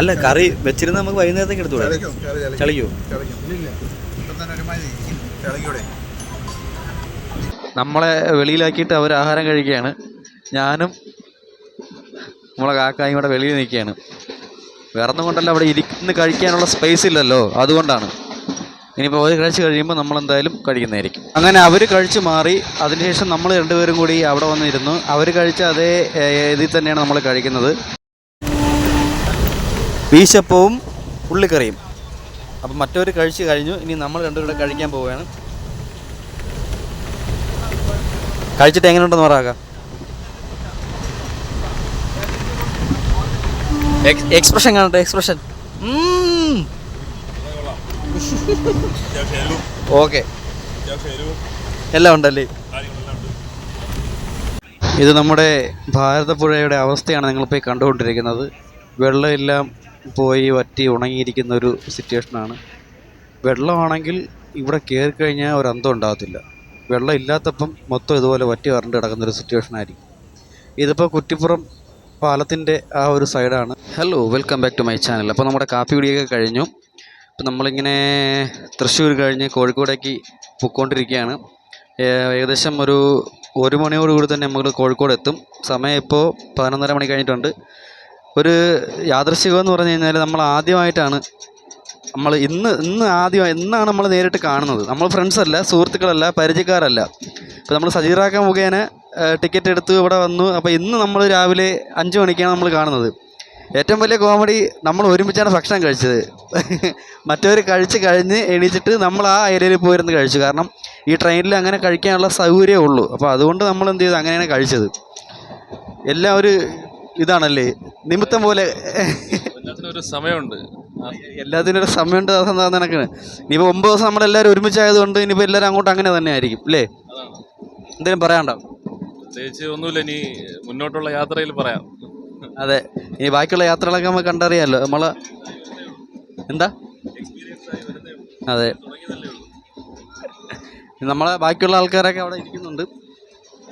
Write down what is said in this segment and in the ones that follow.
അല്ല കറി വെച്ചിരുന്ന നമുക്ക് വൈകുന്നേരത്തേക്ക് എടുത്തു ചളിക്കൂ നമ്മളെ വെളിയിലാക്കിയിട്ട് അവർ ആഹാരം കഴിക്കുകയാണ്. ഞാനും നമ്മളെ കാക്കായും കൂടെ വെളിയിൽ നിൽക്കുകയാണ്. വേറെ ഒന്നും കൊണ്ടല്ല അവിടെ ഇരിക്കുന്ന കഴിക്കാനുള്ള സ്പേസ് ഇല്ലല്ലോ. അതുകൊണ്ടാണ്. ഇനിയിപ്പോൾ അവർ കഴിച്ച് കഴിയുമ്പോൾ നമ്മൾ എന്തായാലും കഴിക്കുന്നതായിരിക്കും. അങ്ങനെ അവർ കഴിച്ച് മാറി അതിനുശേഷം നമ്മൾ രണ്ടുപേരും കൂടി അവിടെ വന്നിരുന്നു. അവർ കഴിച്ച അതേ ഇതിൽ തന്നെയാണ് നമ്മൾ കഴിക്കുന്നത്. വീശപ്പവും ഉള്ളിക്കറിയും. അപ്പം മറ്റവർ കഴിച്ച് കഴിഞ്ഞു. ഇനി നമ്മൾ രണ്ടുപേരും കഴിക്കാൻ പോവുകയാണ്. കഴിച്ചിട്ട് എങ്ങനെയുണ്ടെന്ന് പറയാം എക്സ്പ്രഷൻ കാണട്ടെ എക്സ്പ്രഷൻ. ഓക്കെ. എല്ലാം ഉണ്ടല്ലേ ഇത് നമ്മുടെ ഭാരതപ്പുഴയുടെ അവസ്ഥയാണ് നിങ്ങൾ നിങ്ങളിപ്പോൾ കണ്ടുകൊണ്ടിരിക്കുന്നത്. വെള്ളമെല്ലാം പോയി വറ്റി ഉണങ്ങിയിരിക്കുന്ന ഒരു സിറ്റുവേഷനാണ്. വെള്ളമാണെങ്കിൽ ഇവിടെ കയറി കഴിഞ്ഞാൽ ഒരു അന്തം ഉണ്ടാകത്തില്ല. വെള്ളം ഇല്ലാത്തപ്പം മൊത്തം ഇതുപോലെ വറ്റി വരണ്ട് കിടക്കുന്ന ഒരു സിറ്റുവേഷൻ ആയിരിക്കും ഇതിപ്പോൾ കുറ്റിപ്പുറം പാലത്തിന്റെ ആ ഒരു സൈഡാണ്. Hello welcome back to my channel അപ്പോൾ നമ്മുടെ കാപ്പി കുടിയൊക്കെ കഴിഞ്ഞു. അപ്പോൾ നമ്മളിങ്ങനെ തൃശ്ശൂർ കഴിഞ്ഞ് കോഴിക്കോടേക്ക് പൊയ്ക്കൊണ്ടിരിക്കുകയാണ്. ഏകദേശം ഒരു ഒരു മണിയോടുകൂടി തന്നെ നമ്മൾ കോഴിക്കോട് എത്തും സമയം ഇപ്പോൾ പതിനൊന്നര മണി കഴിഞ്ഞിട്ടുണ്ട്. ഒരു യാദൃശ്ചികം എന്ന് പറഞ്ഞു കഴിഞ്ഞാൽ നമ്മൾ ആദ്യമായിട്ടാണ് നമ്മൾ ഇന്ന് ഇന്ന് ആദ്യം ഇന്നാണ് നമ്മൾ നേരിട്ട് കാണുന്നത്. നമ്മൾ ഫ്രണ്ട്സ് അല്ല സുഹൃത്തുക്കളല്ല പരിചയക്കാരല്ല. അപ്പോൾ നമ്മൾ സജീറാക്ക മുഖേന ടിക്കറ്റ് എടുത്ത് ഇവിടെ വന്നു. അപ്പോൾ ഇന്ന് നമ്മൾ രാവിലെ അഞ്ച് മണിക്കാണ് നമ്മൾ കാണുന്നത്. ഏറ്റവും വലിയ കോമഡി നമ്മൾ ഒരുമിച്ചാണ് ഭക്ഷണം കഴിച്ചത്. മറ്റവർ കഴിച്ച് കഴിഞ്ഞ് എണീച്ചിട്ട് നമ്മൾ ആ ഏരിയയിൽ പോയിരുന്ന് കഴിച്ചു. കാരണം ഈ ട്രെയിനിൽ അങ്ങനെ കഴിക്കാനുള്ള സൗകര്യമേ ഉള്ളൂ. അപ്പോൾ അതുകൊണ്ട് നമ്മൾ എന്ത് ചെയ്തു? അങ്ങനെയാണ് കഴിച്ചത്. എല്ലാം ഒരു ഇതാണല്ലേ? നിമിത്തം പോലെ. ഒരു സമയമുണ്ട്. എല്ലാത്തിനും ഒരു സമയമുണ്ട്. നിനക്ക് ഇനിയിപ്പോൾ ഒമ്പത് ദിവസം നമ്മളെല്ലാവരും ഒരുമിച്ചായതുകൊണ്ട് ഇനിയിപ്പോൾ എല്ലാവരും അങ്ങോട്ട് അങ്ങനെ തന്നെ ആയിരിക്കും അല്ലേ? എന്തെങ്കിലും പറയാണ്ടോ പ്രത്യേകിച്ച് ഒന്നുമില്ല. ഇനി മുന്നോട്ടുള്ള യാത്രയിൽ പറയാം. അതെ ഇനി ബാക്കിയുള്ള യാത്രകളൊക്കെ നമുക്ക് കണ്ടറിയാമല്ലോ നമ്മൾ എന്താ? അതെ. നമ്മളെ ബാക്കിയുള്ള ആൾക്കാരൊക്കെ അവിടെ ഇരിക്കുന്നുണ്ട്.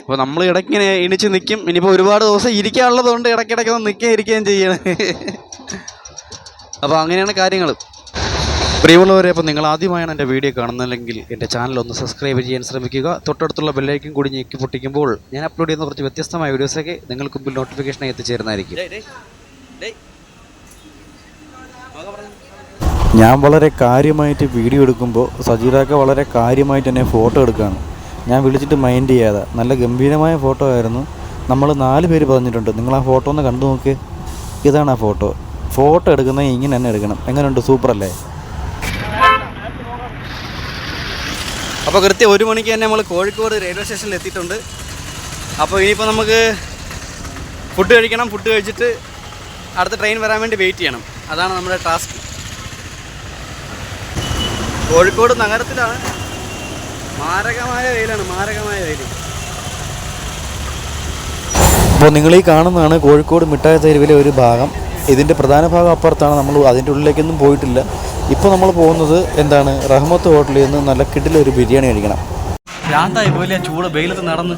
അപ്പോൾ നമ്മൾ ഇടയ്ക്കിങ്ങനെ എണിച്ച് നിൽക്കും ഇനിയിപ്പോൾ ഒരുപാട് ദിവസം ഇരിക്കാനുള്ളതുകൊണ്ട് ഇടയ്ക്കിടയ്ക്ക് ഒന്ന് നിൽക്കുകയും ഇരിക്കുകയും ചെയ്യണം. അപ്പോൾ അങ്ങനെയാണ് കാര്യങ്ങൾ പ്രിയമുള്ളവരെ അപ്പോൾ നിങ്ങൾ ആദ്യമായാണ് എന്റെ വീഡിയോ കാണുന്നതെങ്കിൽ എന്റെ ചാനൽ ഒന്ന് സബ്സ്ക്രൈബ് ചെയ്യാൻ ശ്രമിക്കുക. തൊട്ടടുത്തുള്ള ബെല്ലൈക്കും കൂടി ഞെക്കി പൊട്ടിക്കുമ്പോൾ ഞാൻ അപ്ലോഡ് ചെയ്യുന്ന കുറച്ച് വ്യത്യസ്തമായ വീഡിയോസൊക്കെ നിങ്ങൾക്ക് മുമ്പിൽ നോട്ടിഫിക്കേഷനായി എത്തിച്ചേരുന്നതായിരിക്കും. ഞാൻ വളരെ കാര്യമായിട്ട് വീഡിയോ എടുക്കുമ്പോൾ സജീറാക്ക വളരെ കാര്യമായിട്ട് എന്നെ ഫോട്ടോ എടുക്കുകയാണ്. ഞാൻ വിളിച്ചിട്ട് മൈൻഡ് ചെയ്യാതെ. നല്ല ഗംഭീരമായ ഫോട്ടോ ആയിരുന്നു. നമ്മൾ നാല് പേര് പറഞ്ഞിട്ടുണ്ട്. നിങ്ങൾ ആ ഫോട്ടോ ഒന്ന് കണ്ടു നോക്ക്. ഇതാണ് ആ ഫോട്ടോ ഫോട്ടോ എടുക്കുന്നത് ഇങ്ങനെ തന്നെ എടുക്കണം. എങ്ങനെയുണ്ട്? സൂപ്പർ അപ്പോൾ കൃത്യം ഒരു മണിക്ക് തന്നെ നമ്മൾ കോഴിക്കോട് റെയിൽവേ സ്റ്റേഷനിൽ എത്തിയിട്ടുണ്ട്. അപ്പോൾ ഇനിയിപ്പോൾ നമുക്ക് ഫുഡ് കഴിക്കണം ഫുഡ് കഴിച്ചിട്ട് അടുത്ത ട്രെയിൻ വരാൻ വേണ്ടി വെയിറ്റ് ചെയ്യണം. അതാണ് നമ്മുടെ ടാസ്ക് കോഴിക്കോട് നഗരത്തിലാണ് മാരകമായ വെയിലാണ് മാരകമായ വെയിൽ. അപ്പോൾ നിങ്ങൾ ഈ കാണുന്നതാണ് കോഴിക്കോട് മിഠായി തെരുവിലെ ഒരു ഭാഗം. ഇതിന്റെ പ്രധാന ഭാഗം അപ്പുറത്താണ് നമ്മൾ അതിന്റെ ഉള്ളിലേക്കൊന്നും പോയിട്ടില്ല. ഇപ്പോൾ നമ്മൾ പോകുന്നത് എന്താണ്? റഹ്മത്ത് ഹോട്ടലിൽ നിന്ന് നല്ല കിടിലൊരു ബിരിയാണി കഴിക്കണം. രാത്രി പോലെ ചൂട് വെയിലത്ത് നടന്ന്.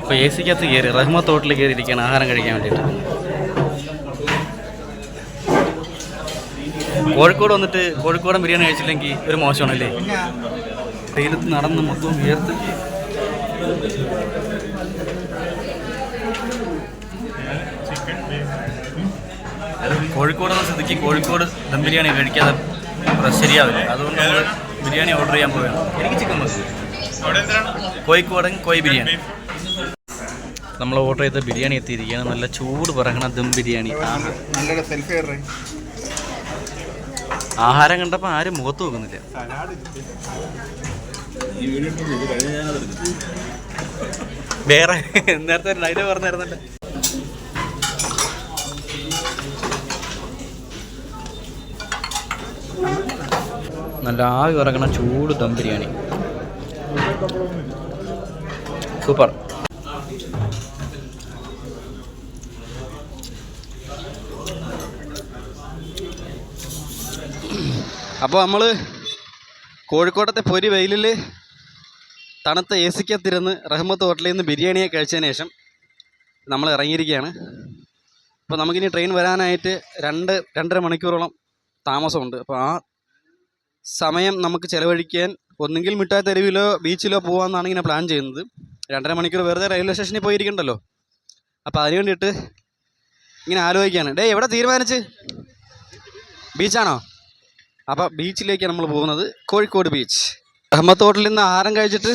ഇപ്പോൾ എ സിക്കകത്ത് കയറി റഹ്മത്ത് ഹോട്ടലിൽ കയറി ഇരിക്കുകയാണ് ആഹാരം കഴിക്കാൻ വേണ്ടിയിട്ട്. കോഴിക്കോട് വന്നിട്ട് കോഴിക്കോടൻ ബിരിയാണി കഴിച്ചില്ലെങ്കിൽ ഒരു മോശമാണല്ലേ? വെയിലത്ത് നടന്ന് മൊത്തം ഉയർത്ത് കോഴിക്കോട് സ്ഥിതിക്ക് കോഴിക്കോട് ദം ബിരിയാണി കഴിക്കാതെ ശരിയാവില്ല. അതുകൊണ്ട് നമ്മൾ ബിരിയാണി ഓർഡർ ചെയ്യാൻ പോവുകയാണ്. എനിക്ക് ചിക്കൻ മതി. കോഴിക്കോടൻ കോഴി ബിരിയാണി. നമ്മൾ ഓർഡർ ചെയ്ത ബിരിയാണി എത്തിയിരിക്കുകയാണ്. നല്ല ചൂട് പറയണ ദം ബിരിയാണി. ആഹാരം കണ്ടപ്പോൾ ആരും മുഖത്ത് നോക്കുന്നില്ല. വേറെ നേരത്തെ ഒരു ഡയലോഗ് പറഞ്ഞായിരുന്നല്ലോ. നല്ല ആവി ഇറങ്ങണ ചൂട് ദം ബിരിയാണി. സൂപ്പർ. അപ്പോൾ നമ്മൾ കോഴിക്കോട്ടത്തെ പൊരി വെയിലിൽ തണുത്ത എ സിക്കത്തിരുന്ന് റഹ്മത്ത് ഹോട്ടലിൽ നിന്ന് ബിരിയാണിയെ കഴിച്ചതിന് ശേഷം നമ്മൾ ഇറങ്ങിയിരിക്കുകയാണ്. അപ്പോൾ നമുക്കിനി ട്രെയിൻ വരാനായിട്ട് രണ്ട് രണ്ടര മണിക്കൂറോളം താമസമുണ്ട്. അപ്പോൾ ആ സമയം നമുക്ക് ചിലവഴിക്കാൻ ഒന്നുകിൽ മിഠായി തെരുവിലോ ബീച്ചിലോ പോകാമെന്നാണ് ഇങ്ങനെ പ്ലാൻ ചെയ്യുന്നത്. രണ്ടര മണിക്കൂർ വെറുതെ റെയിൽവേ സ്റ്റേഷനിൽ പോയിരിക്കണ്ടല്ലോ. അപ്പോൾ അതിന് വേണ്ടിയിട്ട് ഇങ്ങനെ ആലോചിക്കുകയാണ് ഡേ എവിടെ തീരുമാനിച്ച്? ബീച്ചാണോ? അപ്പോൾ ബീച്ചിലേക്കാണ് നമ്മൾ പോകുന്നത്. കോഴിക്കോട് ബീച്ച്. അഹമ്മദ് ഹോട്ടലിൽ നിന്ന് ആഹാരം കഴിച്ചിട്ട്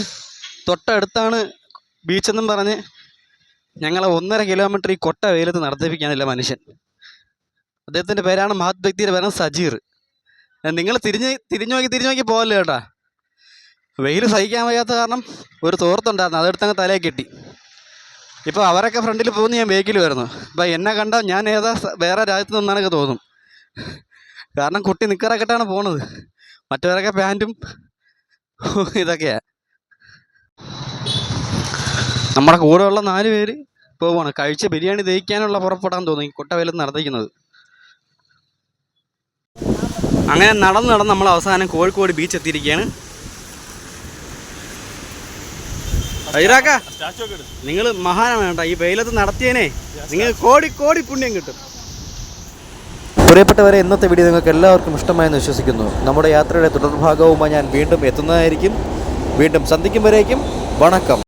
തൊട്ടടുത്താണ് ബീച്ചെന്നും പറഞ്ഞ് ഞങ്ങളെ ഒന്നര കിലോമീറ്റർ ഈ കൊട്ട വെയിലത്ത് നടത്തിപ്പിക്കാനില്ല മനുഷ്യൻ. അദ്ദേഹത്തിന്റെ പേരാണ് മഹത് വ്യക്തിയുടെ പേരാണ് സജീർ. നിങ്ങൾ തിരിഞ്ഞ് തിരിഞ്ഞു നോക്കി തിരിഞ്ഞു നോക്കി പോകല്ലേ കേട്ടാ. വെയിൽ സഹിക്കാൻ വയ്യാത്ത കാരണം ഒരു തോർത്തുണ്ടായിരുന്നു അതെടുത്തങ്ങ് തലയിൽ കെട്ടി. ഇപ്പോൾ അവരൊക്കെ ഫ്രണ്ടിൽ പോകുന്ന ഞാൻ ബേക്കിൽ വരുന്നു. അപ്പം എന്നെ കണ്ടാൽ ഞാൻ ഏതാ വേറെ രാജ്യത്ത് നിന്നാണൊക്കെ തോന്നും. കാരണം കുട്ടി നിൽക്കാറക്കെട്ടാണ് പോണത്. മറ്റവരൊക്കെ പാന്റും ഇതൊക്കെയാണ് നമ്മുടെ കൂടെയുള്ള നാല് പേര് പോവാണ് കഴിച്ച ബിരിയാണി ദഹിക്കാനുള്ള പുറപ്പെടാൻ തോന്നി കൊട്ടവേലത്ത് നടത്തിക്കുന്നത് അങ്ങനെ നടന്ന് നടന്ന് നമ്മൾ അവസാനം കോഴിക്കോട് ബീച്ച് എത്തിയിരിക്കുകയാണ്. നിങ്ങൾ മഹാനാണ് കേട്ടോ. ഈ വെയിലത്ത് നടത്തിയനെ. നിങ്ങൾ കോടി കോടി പുണ്യം കിട്ടും. പ്രിയപ്പെട്ടവരെ ഇന്നത്തെ വീഡിയോ നിങ്ങൾക്ക് എല്ലാവർക്കും ഇഷ്ടമായെന്ന് വിശ്വസിക്കുന്നു. നമ്മുടെ യാത്രയുടെ തുടർഭാഗവുമായി ഞാൻ വീണ്ടും എത്തുന്നതായിരിക്കും. വീണ്ടും സന്ധിക്കും വരേക്കും വണക്കം.